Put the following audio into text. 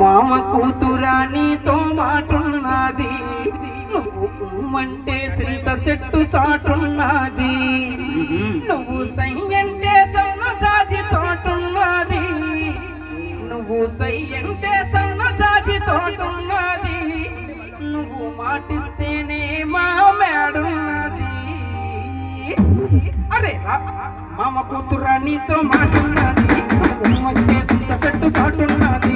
మామ కూతురాని నీతో మాటున్నది. నువ్వు అంటే సింత చెట్టు సాటున్నది. నువ్వు సై అంటే సన్న చాచి తోటున్నది. నువ్వు సై అంటే సన్న చాచి తోటున్నది. నువ్వు మాటిస్తేనే మా మేడున్నది. అరే మామ కూతురానితో మాటున్నది. నువ్వు అంటే సింత చెట్టు సాటున్నది.